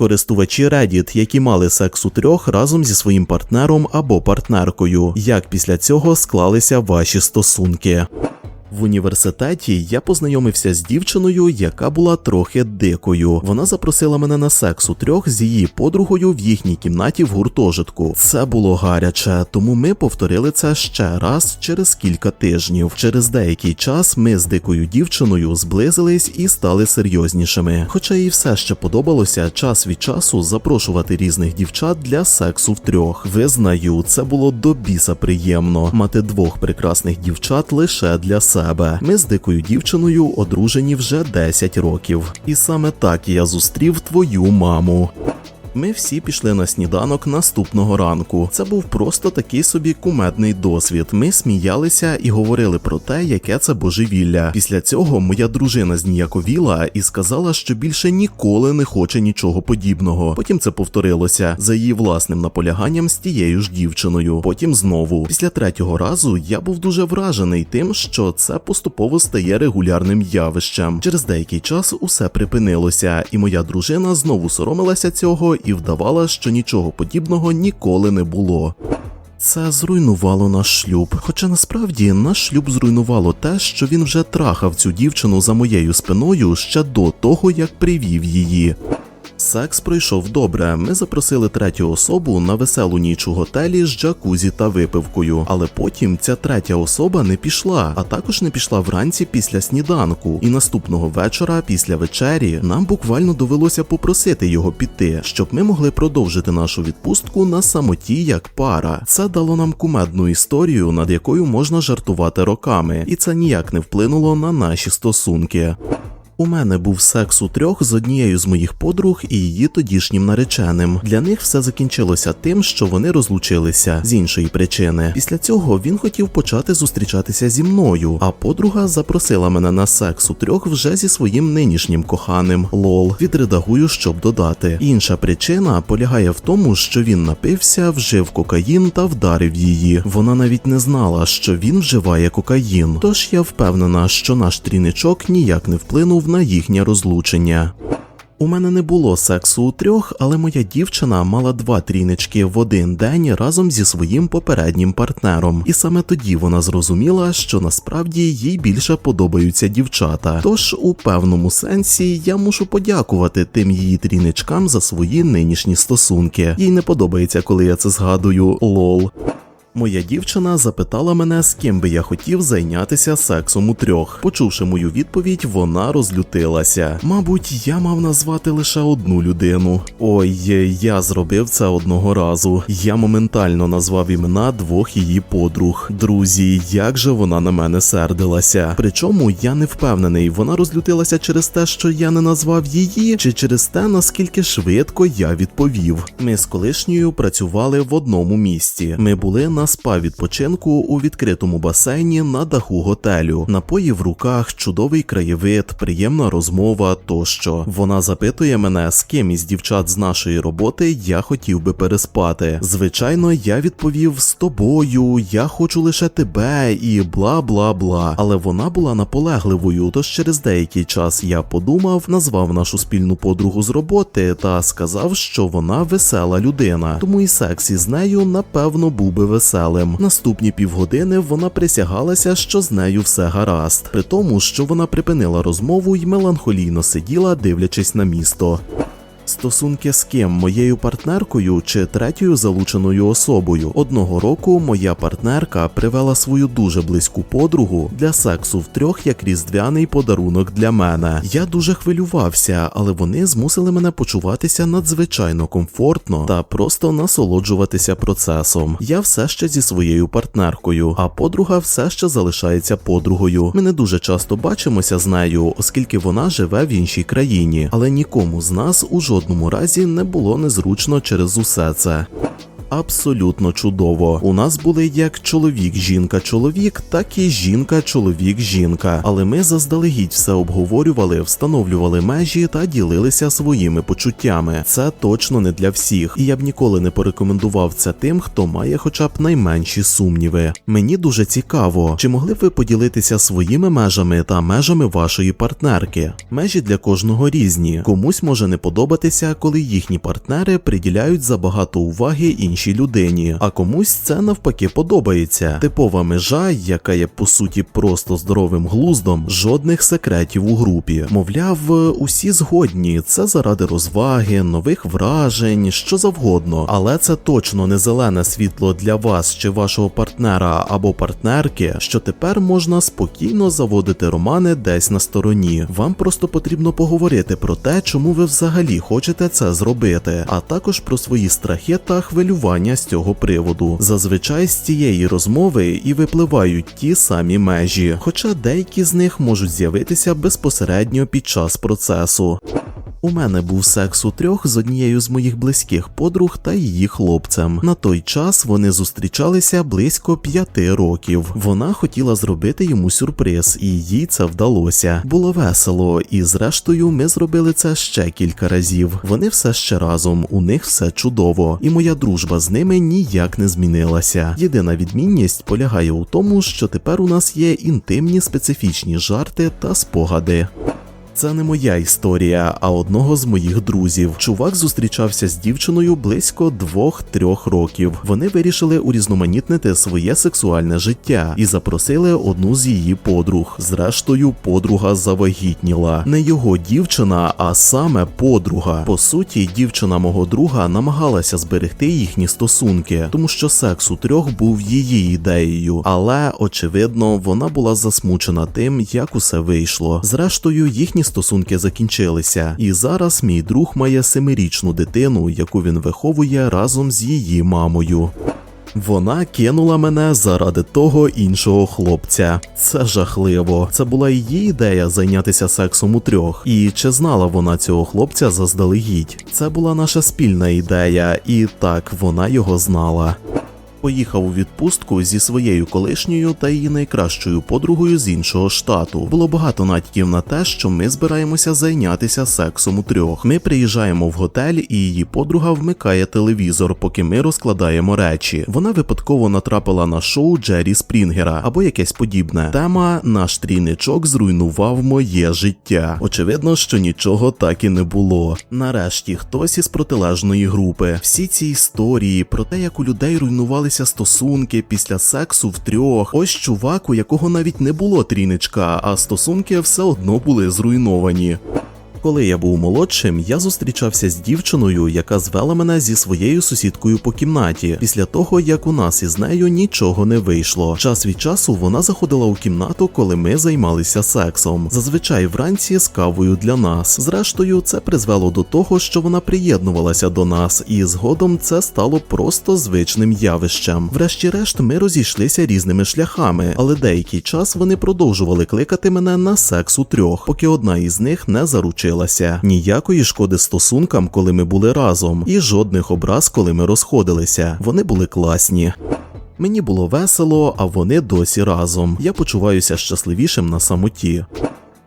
Користувачі Reddit, які мали секс у трьох разом зі своїм партнером або партнеркою. Як після цього склалися ваші стосунки? В університеті я познайомився з дівчиною, яка була трохи дикою. Вона запросила мене на секс у трьох з її подругою в їхній кімнаті в гуртожитку. Це було гаряче, тому ми повторили це ще раз через кілька тижнів. Через деякий час ми з дикою дівчиною зблизились і стали серйознішими. Хоча їй все ще подобалося час від часу запрошувати різних дівчат для сексу втрьох. Визнаю, це було до біса приємно мати двох прекрасних дівчат лише для себе. Ми з дикою дівчиною одружені вже 10 років. І саме так я зустрів твою маму. Ми всі пішли на сніданок наступного ранку. Це був просто такий собі кумедний досвід. Ми сміялися і говорили про те, яке це божевілля. Після цього моя дружина зніяковіла і сказала, що більше ніколи не хоче нічого подібного. Потім це повторилося за її власним наполяганням з тією ж дівчиною. Потім знову. Після третього разу я був дуже вражений тим, що це поступово стає регулярним явищем. Через деякий час усе припинилося, і моя дружина знову соромилася цього і вдавала, що нічого подібного ніколи не було. Це зруйнувало наш шлюб. Хоча насправді наш шлюб зруйнувало те, що він вже трахав цю дівчину за моєю спиною ще до того, як привів її. Секс пройшов добре. Ми запросили третю особу на веселу ніч у готелі з джакузі та випивкою. Але потім ця третя особа не пішла, а також не пішла вранці після сніданку. І наступного вечора, після вечері, нам буквально довелося попросити його піти, щоб ми могли продовжити нашу відпустку на самоті як пара. Це дало нам кумедну історію, над якою можна жартувати роками, і це ніяк не вплинуло на наші стосунки. У мене був секс у трьох з однією з моїх подруг і її тодішнім нареченим. Для них все закінчилося тим, що вони розлучилися з іншої причини. Після цього він хотів почати зустрічатися зі мною, а подруга запросила мене на секс у трьох вже зі своїм нинішнім коханим. Лол, відредагую, щоб додати. Інша причина полягає в тому, що він напився, вжив кокаїн та вдарив її. Вона навіть не знала, що він вживає кокаїн. Тож я впевнена, що наш тріничок ніяк не вплинув на їхнє розлучення. У мене не було сексу у трьох, але моя дівчина мала два трінички в один день разом зі своїм попереднім партнером. І саме тоді вона зрозуміла, що насправді їй більше подобаються дівчата. Тож у певному сенсі я мушу подякувати тим її тріничкам за свої нинішні стосунки. Їй не подобається, коли я це згадую. Лол. Моя дівчина запитала мене, з ким би я хотів зайнятися сексом у трьох. Почувши мою відповідь, вона розлютилася. Мабуть, я мав назвати лише одну людину. Ой, я зробив це одного разу. Я моментально назвав імена двох її подруг. Друзі, як же вона на мене сердилася. Причому я не впевнений, вона розлютилася через те, що я не назвав її, чи через те, наскільки швидко я відповів. Ми з колишньою працювали в одному місці. Ми були на спа відпочинку у відкритому басейні на даху готелю. Напої в руках, чудовий краєвид, приємна розмова тощо. Вона запитує мене, з ким із дівчат з нашої роботи я хотів би переспати. Звичайно, я відповів з тобою, я хочу лише тебе і бла бла бла. Але вона була наполегливою, тож через деякий час я подумав, назвав нашу спільну подругу з роботи та сказав, що вона весела людина. Тому і секс із нею, напевно, був би веселим. Наступні півгодини вона присягалася, що з нею все гаразд, при тому, що вона припинила розмову і меланхолійно сиділа, дивлячись на місто. Стосунки з ким моєю партнеркою чи третьою залученою особою. Одного року моя партнерка привела свою дуже близьку подругу для сексу втрьох як різдвяний подарунок для мене. Я дуже хвилювався, але вони змусили мене почуватися надзвичайно комфортно та просто насолоджуватися процесом. Я все ще зі своєю партнеркою, а подруга все ще залишається подругою. Ми не дуже часто бачимося з нею, оскільки вона живе в іншій країні, але нікому з нас у жодному разі не було незручно через усе це. Абсолютно чудово. У нас були як чоловік, жінка, чоловік, так і жінка, чоловік, жінка. Але ми заздалегідь все обговорювали, встановлювали межі та ділилися своїми почуттями. Це точно не для всіх, і я б ніколи не порекомендував це тим, хто має хоча б найменші сумніви. Мені дуже цікаво, чи могли б ви поділитися своїми межами та межами вашої партнерки. Межі для кожного різні. Комусь може не подобатися, коли їхні партнери приділяють забагато уваги іншій людині, а комусь це навпаки подобається. Типова межа, яка є по суті просто здоровим глуздом, жодних секретів у групі. Мовляв, усі згодні, це заради розваги, нових вражень, що завгодно. Але це точно не зелене світло для вас чи вашого партнера або партнерки, що тепер можна спокійно заводити романи десь на стороні. Вам просто потрібно поговорити про те, чому ви взагалі хочете це зробити, а також про свої страхи та хвилювання з цього приводу. Зазвичай з цієї розмови і випливають ті самі межі, хоча деякі з них можуть з'явитися безпосередньо під час процесу. У мене був секс у трьох з однією з моїх близьких подруг та її хлопцем. На той час вони зустрічалися близько п'яти років. Вона хотіла зробити йому сюрприз, і їй це вдалося. Було весело, і зрештою ми зробили це ще кілька разів. Вони все ще разом, у них все чудово, і моя дружба з ними ніяк не змінилася. Єдина відмінність полягає у тому, що тепер у нас є інтимні специфічні жарти та спогади. Це не моя історія, а одного з моїх друзів. Чувак зустрічався з дівчиною близько двох-трьох років. Вони вирішили урізноманітнити своє сексуальне життя і запросили одну з її подруг. Зрештою, подруга завагітніла. Не його дівчина, а саме подруга. По суті, дівчина мого друга намагалася зберегти їхні стосунки, тому що секс у трьох був її ідеєю. Але очевидно, вона була засмучена тим, як усе вийшло. Зрештою, їхні стосунки закінчилися, і зараз мій друг має семирічну дитину, яку він виховує разом з її мамою. Вона кинула мене заради того іншого хлопця. Це жахливо. Це була її ідея зайнятися сексом у трьох. І чи знала вона цього хлопця заздалегідь? Це була наша спільна ідея, і так вона його знала. Поїхав у відпустку зі своєю колишньою та її найкращою подругою з іншого штату. Було багато натяків на те, що ми збираємося зайнятися сексом у трьох. Ми приїжджаємо в готель, і її подруга вмикає телевізор, поки ми розкладаємо речі. Вона випадково натрапила на шоу Джері Спрінгера або якесь подібне. Тема Наш трійничок зруйнував моє життя. Очевидно, що нічого так і не було. Нарешті хтось із протилежної групи. Всі ці історії про те, як у людей руйнували руйнувалися стосунки після сексу втрьох. Ось чувак, у якого навіть не було тріничка, а стосунки все одно були зруйновані. Коли я був молодшим, я зустрічався з дівчиною, яка звела мене зі своєю сусідкою по кімнаті, після того як у нас із нею нічого не вийшло. Час від часу вона заходила у кімнату, коли ми займалися сексом. Зазвичай вранці з кавою для нас. Зрештою, це призвело до того, що вона приєднувалася до нас, і згодом це стало просто звичним явищем. Врешті-решт, ми розійшлися різними шляхами, але деякий час вони продовжували кликати мене на секс у трьох, поки одна із них не заручила залишилася. Ніякої шкоди стосункам, коли ми були разом, і жодних образ, коли ми розходилися. Вони були класні. Мені було весело, а вони досі разом. Я почуваюся щасливішим на самоті.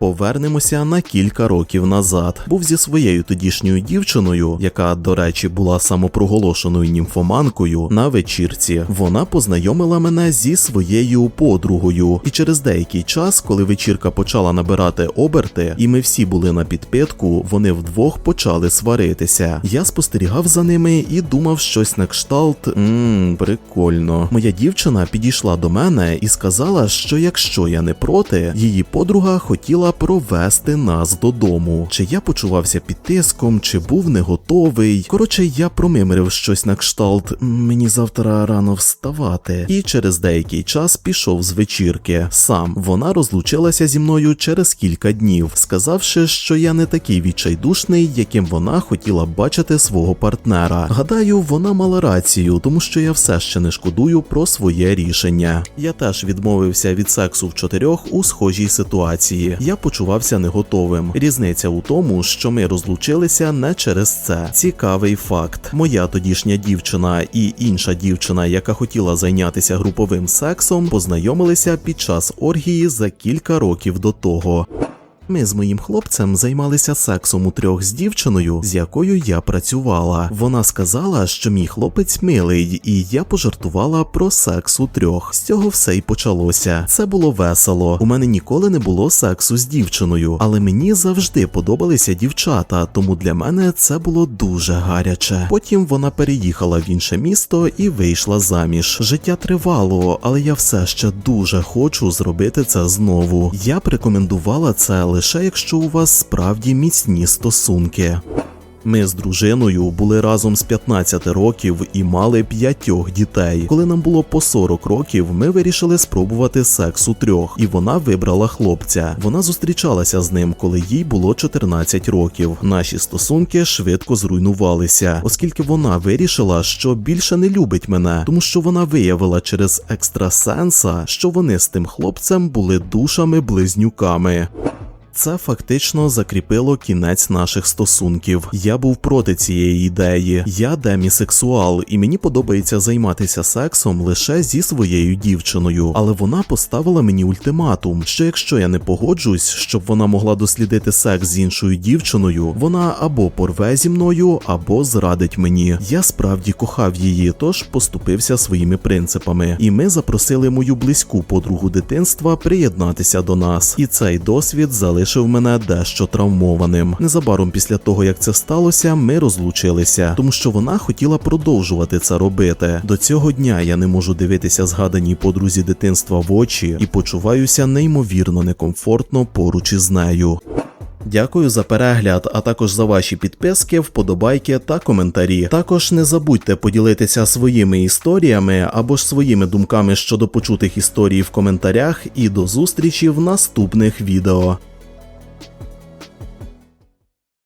Повернемося на кілька років назад. Був зі своєю тодішньою дівчиною, яка, до речі, була самопроголошеною німфоманкою, на вечірці. Вона познайомила мене зі своєю подругою, і через деякий час, коли вечірка почала набирати оберти, і ми всі були на підпитку, вони вдвох почали сваритися. Я спостерігав за ними і думав щось на кшталт. Ммм, прикольно. Моя дівчина підійшла до мене і сказала, що якщо я не проти, її подруга хотіла провести нас додому. Чи я почувався під тиском, чи був не готовий. Коротше, я промимрив щось на кшталт. Мені завтра рано вставати. І через деякий час пішов з вечірки. Сам вона розлучилася зі мною через кілька днів, сказавши, що я не такий відчайдушний, яким вона хотіла бачити свого партнера. Гадаю, вона мала рацію, тому що я все ще не шкодую про своє рішення. Я теж відмовився від сексу в чотирьох у схожій ситуації. Я почувався не готовим. Різниця у тому, що ми розлучилися не через це. Цікавий факт. Моя тодішня дівчина і інша дівчина, яка хотіла зайнятися груповим сексом, познайомилися під час оргії за кілька років до того. Ми з моїм хлопцем займалися сексом у трьох з дівчиною, з якою я працювала. Вона сказала, що мій хлопець милий, і я пожартувала про секс у трьох. З цього все й почалося. Це було весело. У мене ніколи не було сексу з дівчиною, але мені завжди подобалися дівчата, тому для мене це було дуже гаряче. Потім вона переїхала в інше місто і вийшла заміж. Життя тривало, але я все ще дуже хочу зробити це знову. Я б рекомендувала це лише якщо у вас справді міцні стосунки. Ми з дружиною були разом з 15 років і мали п'ятьох дітей. Коли нам було по 40 років, ми вирішили спробувати секс у трьох, і вона вибрала хлопця. Вона зустрічалася з ним, коли їй було 14 років. Наші стосунки швидко зруйнувалися, оскільки вона вирішила, що більше не любить мене, тому що вона виявила через екстрасенса, що вони з тим хлопцем були душами-близнюками. Це фактично закріпило кінець наших стосунків. Я був проти цієї ідеї. Я демісексуал, і мені подобається займатися сексом лише зі своєю дівчиною. Але вона поставила мені ультиматум, що якщо я не погоджусь, щоб вона могла дослідити секс з іншою дівчиною, вона або порве зі мною, або зрадить мені. Я справді кохав її, тож поступився своїми принципами. І ми запросили мою близьку подругу дитинства приєднатися до нас. І цей досвід залишив мене дещо травмованим. Незабаром після того, як це сталося, ми розлучилися, тому що вона хотіла продовжувати це робити. До цього дня я не можу дивитися згаданій подрузі дитинства в очі і почуваюся неймовірно некомфортно поруч із нею. Дякую за перегляд, а також за ваші підписки, вподобайки та коментарі. Також не забудьте поділитися своїми історіями або ж своїми думками щодо почутих історій в коментарях. І до зустрічі в наступних відео.